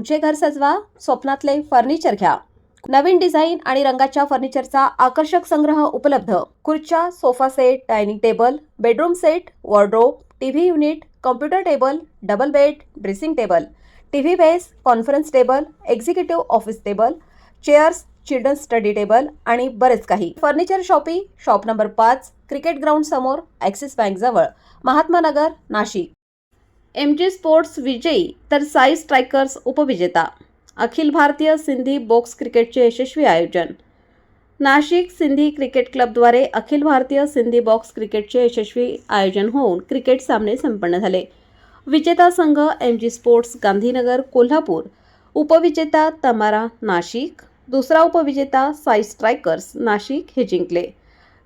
तुमचे घर सजवा स्वप्नातले फर्निचर घ्या. नवीन डिझाईन आणि रंगाच्या फर्निचरचा आकर्षक संग्रह उपलब्ध. खुर्च्या sofa set dining table bedroom set wardrobe TV unit computer table double bed dressing table TV base conference table executive office table chairs children study table आणि बरेच काही. फर्निचर शॉपी शॉप नंबर पाच क्रिकेट ग्राउंड समोर Axis bank जवळ. Mahatma Nagar Nashik. M G sports विजयी तर Sai strikers उपविजेता. Akhil Bharatiya Sindhi box क्रिकेटचे यशस्वी आयोजन. नाशिक सिंधी क्रिकेट क्लबद्वारे अखिल भारतीय सिंधी बॉक्स क्रिकेटचे यशस्वी आयोजन होऊन क्रिकेट सामने संपन्न झाले. विजेता संघ M G sports Gandhinagar Kolhapur. उपविजेता तमारा नाशिक. दुसरा उपविजेता साई स्ट्रायकर्स नाशिक हे जिंकले.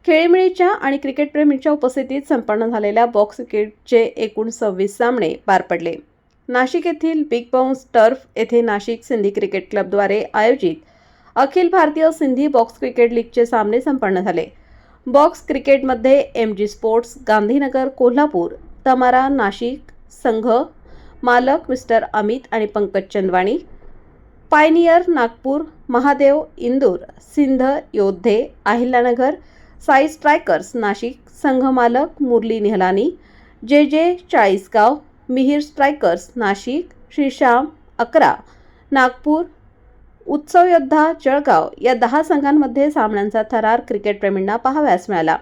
खेळीमेळीच्या आणि क्रिकेटप्रेमींच्या उपस्थितीत संपन्न झालेल्या बॉक्स क्रिकेटचे एकूण सव्वीस सामने पार पडले. नाशिक येथील बिग बाउन्स टर्फ येथे नाशिक सिंधी क्रिकेट क्लबद्वारे आयोजित अखिल भारतीय सिंधी बॉक्स क्रिकेट लीगचे सामने संपन्न झाले. बॉक्स क्रिकेटमध्ये M G sports Gandhinagar Kolhapur तमारा नाशिक संघ मालक मिस्टर अमित आणि पंकज चंदवाणी पायनियर नागपूर महादेव इंदूर सिंध योद्धे Ahilyanagar Sai strikers Nashik संघमालक Murali Nihalani J J Chalisgaon Mihir strikers Nashik Shrishyam अकरा नागपूर उत्सव योद्धा जळगाव या दहा संघांमध्ये सामन्यांचा थरार क्रिकेटप्रेमींना पाहावयास मिळाला.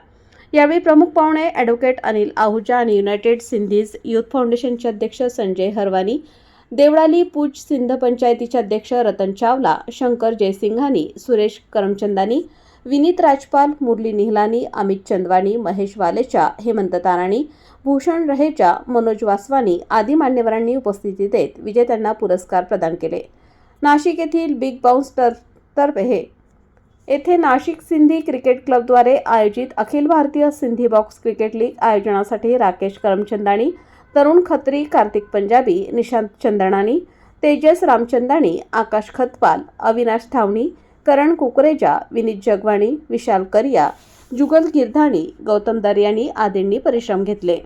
यावेळी प्रमुख पाहुणे ॲडव्होकेट अनिल आहुजा आणि युनायटेड सिंधीज युथ फाउंडेशनचे अध्यक्ष संजय हरवानी देवळाली पूज सिंध पंचायतीचे अध्यक्ष रतन चावला शंकर जयसिंघानी सुरेश करमचंदानी विनीत राजपाल मुरली निहलानी अमित चंदवानी महेश वालेचा हेमंत ताराणी भूषण रहेचा मनोज वासवानी आदी मान्यवरांनी उपस्थिती देत विजेत्यांना पुरस्कार प्रदान केले. नाशिक येथील बिग बाउन्स तर्फे हे. येथे नाशिक सिंधी क्रिकेट क्लबद्वारे आयोजित Akhil Bharatiya Sindhi box cricket league आयोजनासाठी Rakesh Karamchandani Tarun Khatri Kartik Punjabi Nishant चंदणानी Tejas Ramchandani आकाश खतपाल अविनाश थावणी करण कुकरेजा विनीत जगवाणी विशाल करिया जुगल गिरधाणी गौतम दर्यानी आदींनी परिश्रम घेतले.